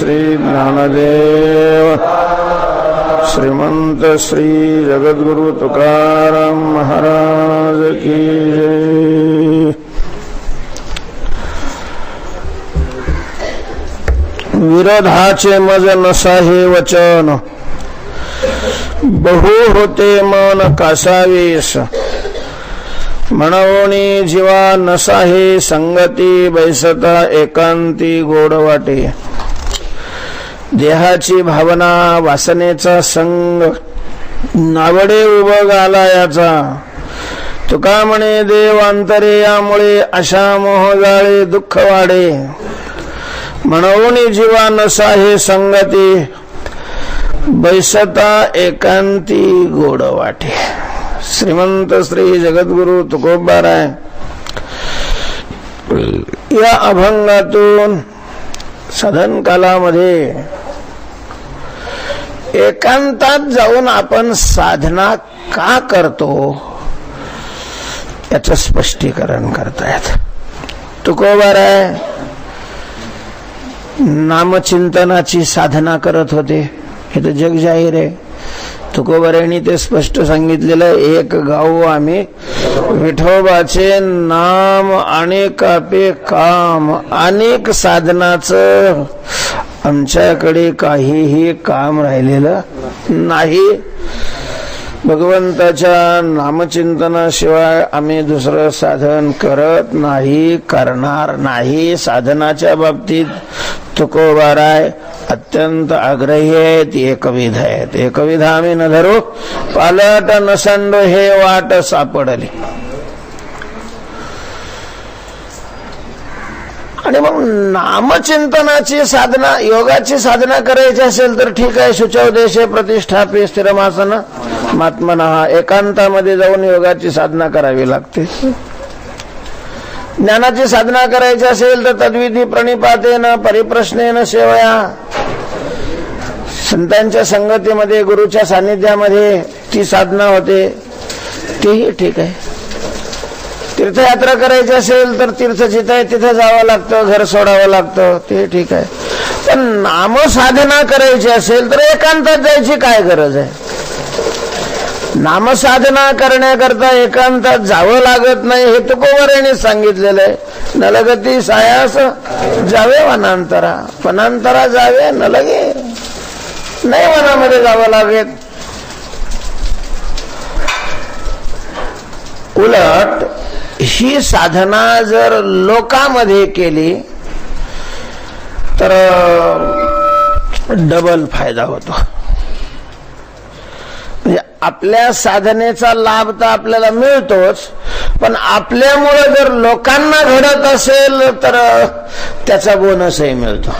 श्री ज्ञानदेव श्रीमंत श्री जगद्गुरु तुकाराम महाराज की जय। विरोधाचे मज नसा हे वचन। बहु होते मन कासावीस म्हणवणी जीवा नसा हे संगती बैसता एकांती गोड वाटे देहाची भावना वासनेचा संग नावडे उभग आला याचा. तुका म्हणे देवांतरे यामुळे अशा मोह जाळे दुःख वाढे. म्हणून जीवा नसा हे संगती बैसता एकांती गोड वाटे. श्रीमंत श्री जगद्गुरु तुकोबाराय या अभंगातून साधन कालामध्ये एकांतात जाऊन आपण साधना का करतो याच स्पष्टीकरण करतायत. तुकोबाराय नामचिंतनाची साधना करत होते. हे तर जग जाहीर आहे. तुकोबऱ्यांनी ते स्पष्ट सांगितलेलं एक गाऊ आम्ही विठोबाचे नाम अनेक आपे काम अनेक साधनाचं आमच्याकडे काहीही काम राहिलेलं नाही. भगवंताच्या नामचिंतनाशिवाय आम्ही दुसरं साधन करत नाही करणार नाही. साधनाच्या बाबतीत तुकोबाराय अत्यंत आग्रही आहेत एकविध आहेत. एकविध आम्ही न धरू पालट नसंड हे वाट सापडली. आणि मग नामचिंतनाची साधना योगाची साधना करायची असेल तर ठीक आहे. शुचवदेशे प्रतिष्ठापी स्थिरमासन महात्मना एकांतामध्ये जाऊन योगाची साधना करावी लागते. ज्ञानाची साधना करायची असेल तर तद्विधी प्रणिपातेन परिप्रश्नेन सेवया. संतांच्या संगतीमध्ये गुरुच्या सानिध्यामध्ये ती साधना होते. तेही ठीक आहे. तीर्थयात्रा करायची असेल तर तीर्थ जिथं आहे तिथं जावं लागतं घर सोडावं लागतं ते ठीक आहे. पण नामसाधना करायची असेल तर एकांतात जायची काय गरज आहे? नामसाधना करण्याकरता एकांतात जावं लागत नाही हे तुकोबऱ्याने सांगितलेलं आहे. नलगती सायास जावे वनांतरा. वनांतरा जावे न लगे नाही वनामध्ये जावं लागेल. उलट ही साधना जर लोकांमध्ये केली तर डबल फायदा होतो. म्हणजे आपल्या साधनेचा लाभ तर आपल्याला मिळतोच पण आपल्यामुळे जर लोकांना घडत असेल तर त्याचा बोनसही मिळतो.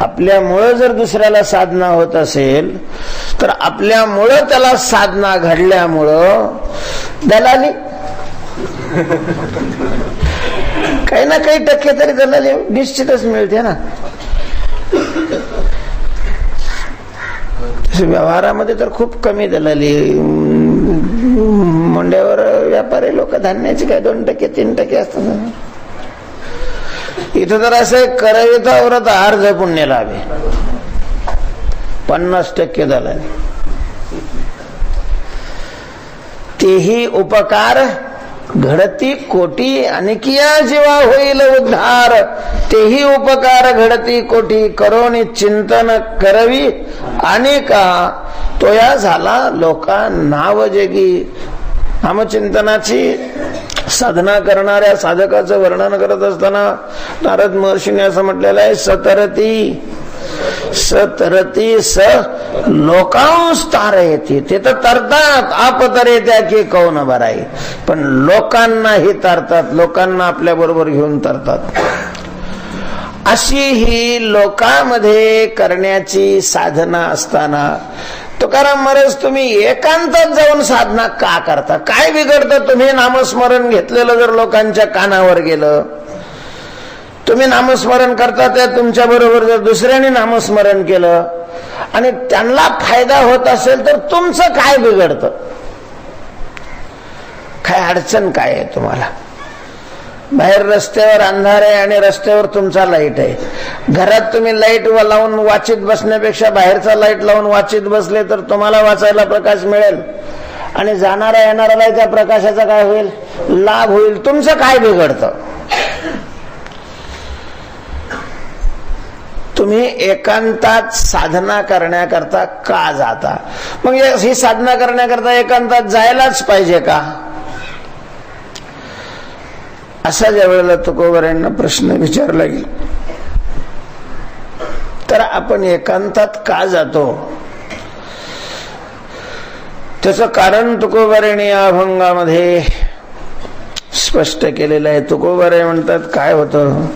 आपल्यामुळं जर दुसऱ्याला साधना होत असेल तर आपल्यामुळं त्याला साधना घडल्यामुळं दलाली काही ना काही टक्के तरी दलाली निश्चितच मिळते ना व्यवहारामध्ये तर खूप कमी दलाली मुंड्यावर व्यापारी लोक धान्याचे काय दोन टक्के तीन टक्के असतात इथं तर असं करविता व्रत अर्ध पुण्य लाभे पन्नास टक्के झाला तेही उपकार घडती कोटी आणखिया जीवा होईल उद्धार तेही उपकार घडती कोटी करोनी चिंतन करवी. आणि का तोया झाला लोका नाव जगी. नामचिंतनाची साधना करणाऱ्या साधकाचं वर्णन करत असताना नारद महर्षीने असं म्हटलेलं आहे सतरती सतरती स लोकांस तार येते ते तर तरतात आप तरे त्या की कौन भराई पण लोकांनाही तरतात लोकांना आपल्या बरोबर घेऊन तरतात. अशी ही लोकांमध्ये करण्याची साधना असताना तुकाराम महाराज तुम्ही एकांतात जाऊन साधना का करता? काय बिघडतं? तुम्ही नामस्मरण घेतलेलं जर लोकांच्या कानावर गेलं तुम्ही नामस्मरण करता त्या तुमच्या बरोबर जर दुसऱ्याने नामस्मरण केलं आणि त्यांना फायदा होत असेल तर तुमचं काय बिघडतं? काय अडचण काय आहे तुम्हाला? बाहेर रस्त्यावर अंधार आहे आणि रस्त्यावर तुमचा लाइट आहे. घरात तुम्ही लाइट लावून वाचित बसण्यापेक्षा बाहेरचा लाइट लावून वाचित बसले तर तुम्हाला वाचायला प्रकाश मिळेल. आणि जाणारा येणाऱ्याला त्या प्रकाशाचा काय होईल? लाभ होईल. तुमचं काय बिघडतं? तुम्ही एकांतात साधना करण्याकरता का जाता? मग ही साधना करण्याकरता एकांतात जायलाच पाहिजे का? असा ज्या वेळेला तुकोबऱ्यांना प्रश्न विचारला गेला. तर आपण एकांतात का जातो? त्याचं कारण तुकोबरेने या अभंगामध्ये स्पष्ट केलेलं आहे. तुकोबरे म्हणतात काय होतं?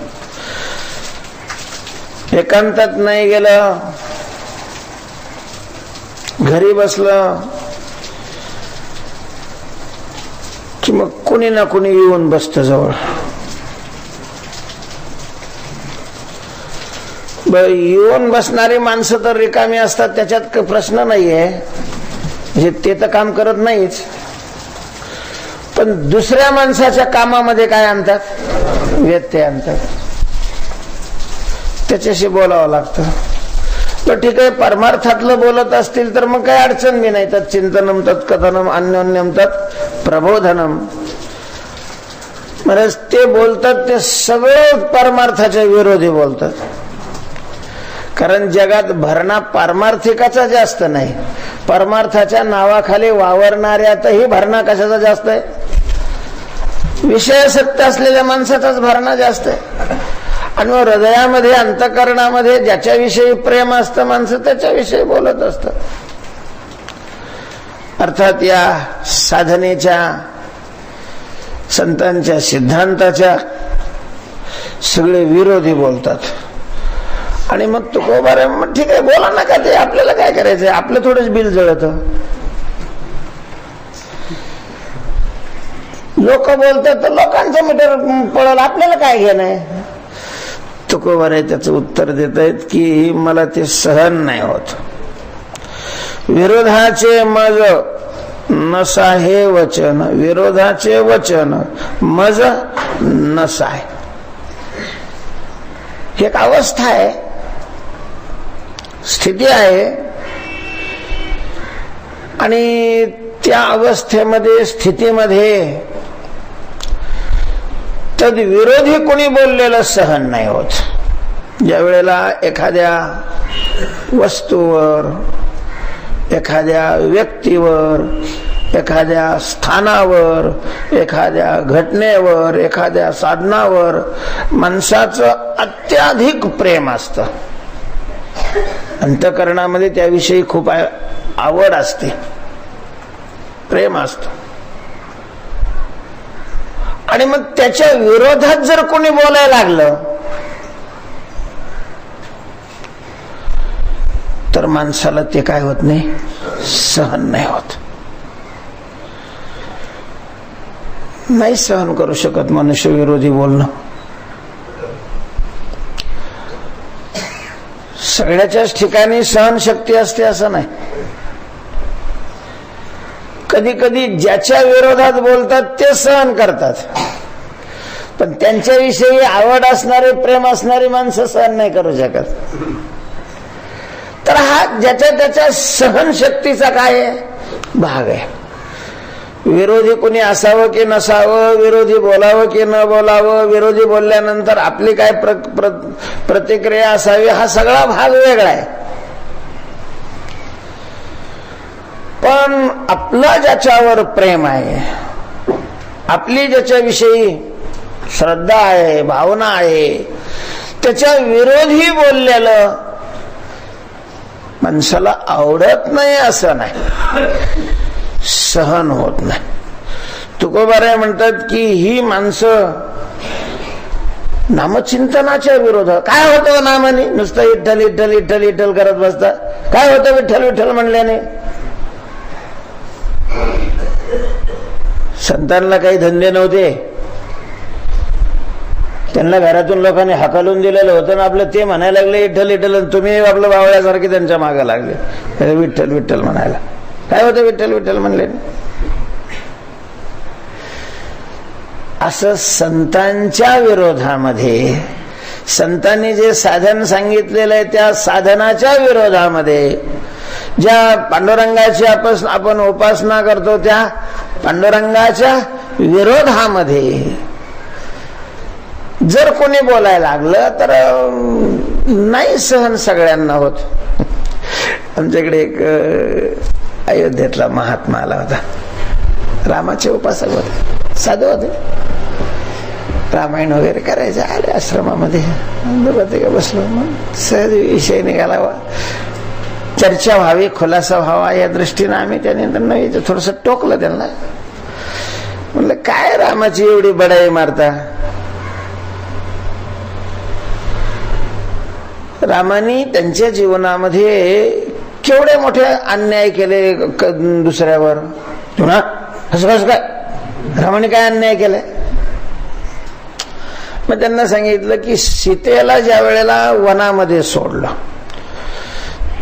एकांतात नाही गेलं. घरी बसलं. की मग कुणी ना कुणी येऊन बसत जवळ. बर येऊन बसणारी माणसं तर रिकामी असतात त्याच्यात काही प्रश्न नाहीये. म्हणजे ते तर काम करत नाहीच. पण दुसऱ्या माणसाच्या कामामध्ये काय आणतात? व्यत्यय आणतात. त्याच्याशी बोलावं लागतं. तर ठीक आहे परमार्थातलं बोलत असतील तर मग काही अडचण बी नाही. तत् चिंतनम तत्कथनम अन्योन्यम तत् प्रबोधनम. महाराज ते बोलतात ते सगळे परमार्थाच्या विरोधी बोलतात. कारण जगात भरणा पारमार्थिकाचा जास्त नाही. परमार्थाच्या नावाखाली वावरणाऱ्यातही भरणा कशाचा जास्त आहे? विषयासक्त असलेल्या माणसाचाच भरणा जास्त आहे. आणि मग हृदयामध्ये अंतकरणामध्ये ज्याच्याविषयी प्रेम असतं माणसं त्याच्याविषयी बोलत असत अर्थात या साधनेच्या संतांच्या सिद्धांताच्या सगळे विरोधी बोलतात. आणि मग तुकोबार मग ठीक आहे बोला ना का ते? आपल्याला काय करायचंय? आपलं थोडंच बिल जळत. लोक बोलतात तर लोकांचं मीटर पळल आपल्याला काय घेणं आहे? तुकोबार आहे त्याचं उत्तर देत आहेत की मला ते सहन नाही होत. विरोधाचे मज नसा हे वचन विरोधाचे वचन मज नसाय. एक अवस्था आहे स्थिती आहे आणि त्या अवस्थेमध्ये स्थितीमध्ये तद विरोधी कोणी बोललेलं सहन नाही होत. ज्या वेळेला एखाद्या वस्तूवर एखाद्या व्यक्तीवर एखाद्या स्थानावर एखाद्या घटनेवर एखाद्या साधनावर माणसाचं अत्याधिक प्रेम असत. अंतकरणामध्ये त्याविषयी खूप आवड असते. प्रेम असत. आणि मग त्याच्या विरोधात जर कोणी बोलायला लागलं माणसाला ते काय होत नाही? सहन नाही होत. नाही सहन करू शकत मनुष्य विरोधी बोलणं. सगळ्याच्याच ठिकाणी सहनशक्ती असते असं नाही. कधी कधी ज्याच्या विरोधात बोलतात ते सहन करतात. पण त्यांच्याविषयी आवड असणारे प्रेम असणारी माणसं सहन नाही करू शकत. तर हा ज्याच्या त्याच्या सहनशक्तीचा काय भाग आहे. विरोधी कोणी असावं की नसावं विरोधी बोलावं की न बोलावं विरोधी बोलल्यानंतर आपली काय प्र, प्र, प्रतिक्रिया असावी हा सगळा भाग वेगळा आहे. पण आपलं ज्याच्यावर प्रेम आहे आपली ज्याच्याविषयी श्रद्धा आहे भावना आहे त्याच्या विरोधी बोललेलं माणसाला आवडत नाही असं नाही. सहन होत नाही. तुकोबारे म्हणतात की ही माणसं नामचिंतनाच्या विरोधात काय होतं हो नामाने? नुसतं इठ्ठल इठ्ठल इठ्ठल इठ्ठल करत बसता काय होतं विठ्ठल विठ्ठल म्हणल्याने? संतांना काही धंदे नव्हते. त्यांना घरातून लोकांनी हकालून दिलेलं होतं ना आपलं ते म्हणायला लागले विठ्ठल विठ्ठल तुम्ही आपलं बावळ्यासारखे त्यांच्या मागे लागले. विठ्ठल विठ्ठल म्हणायला. काय होतं विठ्ठल विठ्ठल म्हणले? असं संतांच्या विरोधामध्ये संतांनी जे साधन सांगितलेलं आहे त्या साधनाच्या विरोधामध्ये ज्या पांडुरंगाची आपण आपण उपासना करतो त्या पांडुरंगाच्या विरोधामध्ये जर कोणी बोलायला लागलं तर नाही सहन सगळ्यांना होत. आमच्याकडे एक अयोध्येतला महात्मा आला होता. रामाचे उपासक होते. साधू होते. रामायण वगैरे करायचे. अरे आश्रमामध्ये. बघते का बसलो. मग सहज विषय निघाला वा. चर्चा व्हावी खुलासा व्हावा या दृष्टीनं आम्ही त्याने थोडस टोकलं त्यांना. म्हणलं काय रामाची एवढी बडाई मारता? रामाने त्यांच्या जीवनामध्ये केवढे मोठे अन्याय केले क- दुसऱ्यावर? ना? असं कसं काय? रामाने काय अन्याय केलाय मग त्यांना सांगितलं की सीतेला ज्या वेळेला वनामध्ये सोडलं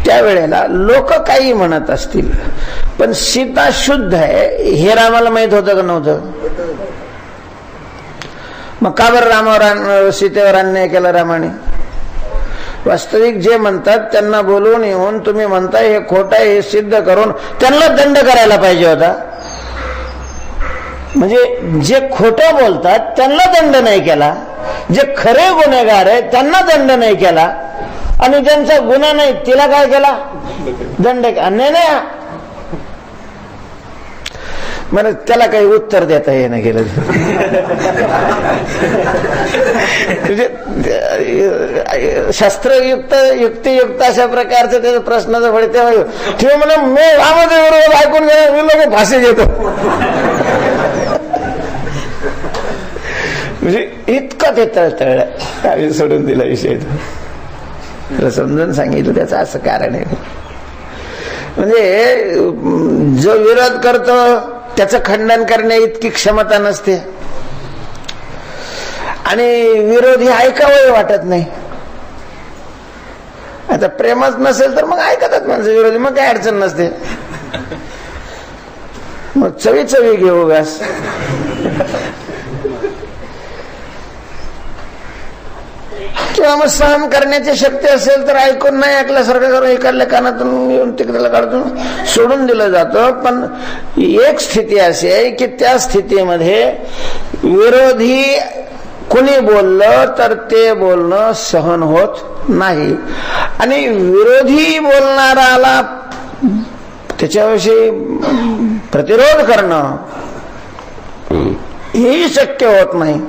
त्यावेळेला लोक काही म्हणत असतील पण सीता शुद्ध आहे हे रामाला माहीत होतं का नव्हतं? मग का बरं रामावर सीतेवर अन्याय केला रामाने? वास्तविक जे म्हणतात त्यांना बोलवून येऊन तुम्ही म्हणताय हे खोट आहे हे सिद्ध करून त्यांना दंड करायला पाहिजे होता. म्हणजे जे खोटं बोलतात त्यांना दंड नाही केला. जे खरे गुन्हेगार आहे त्यांना दंड नाही केला. आणि ज्यांचा गुन्हा नाही तिला काय केला? दंड नाही नाही म्हणे त्याला काही उत्तर देता येणं गेलं. म्हणजे शास्त्रयुक्त युक्तियुक्त अशा प्रकारचं त्याचं प्रश्नाचं फळ तेव्हा ठेव म्हणा मी रामाच्या बरोबर ऐकून गेला मी लोक फाशी घेतो. म्हणजे इतकं ते तळतळलं आम्ही सोडून दिला विषय. तो. समजून सांगितलं त्याचं असं कारण आहे. म्हणजे जो विरोध करतो त्याचं खंडन करण्या इतकी क्षमता नसते. आणि विरोधी ऐकावं वाटत नाही. आता प्रेमच नसेल तर मग ऐकतात माणसं विरोधी मग काय अडचण नसते. मग चवी चवी घेऊ व्यास किंवा मग सहन करण्याची शक्ती असेल तर ऐकून नाही ऐकल्यासारखं करून इकडल्या कानातून येऊन तिकडल्या काढून सोडून दिलं जातं. पण एक स्थिती अशी आहे की त्या स्थितीमध्ये विरोधी कुणी बोललं तर ते बोलणं सहन होत नाही. आणि विरोधी बोलणाराला त्याच्याविषयी प्रतिरोध करणं हेही शक्य होत नाही.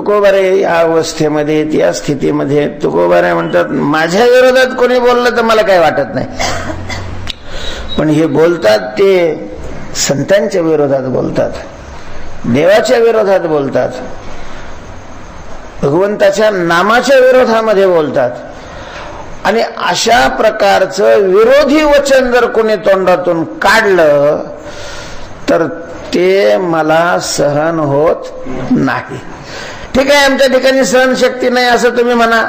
तुकोबारे या अवस्थेमध्ये या स्थितीमध्ये तुकोबारे म्हणतात माझ्या विरोधात कोणी बोललं तर मला काही वाटत नाही. पण हे बोलतात ते संतांच्या विरोधात बोलतात देवाच्या विरोधात बोलतात भगवंताच्या नामाच्या विरोधामध्ये बोलतात. आणि अशा प्रकारचं विरोधी वचन जर कोणी तोंडातून काढलं तर ते मला सहन होत नाही. ठीक आहे आमच्या ठिकाणी सहनशक्ती नाही असं तुम्ही म्हणा.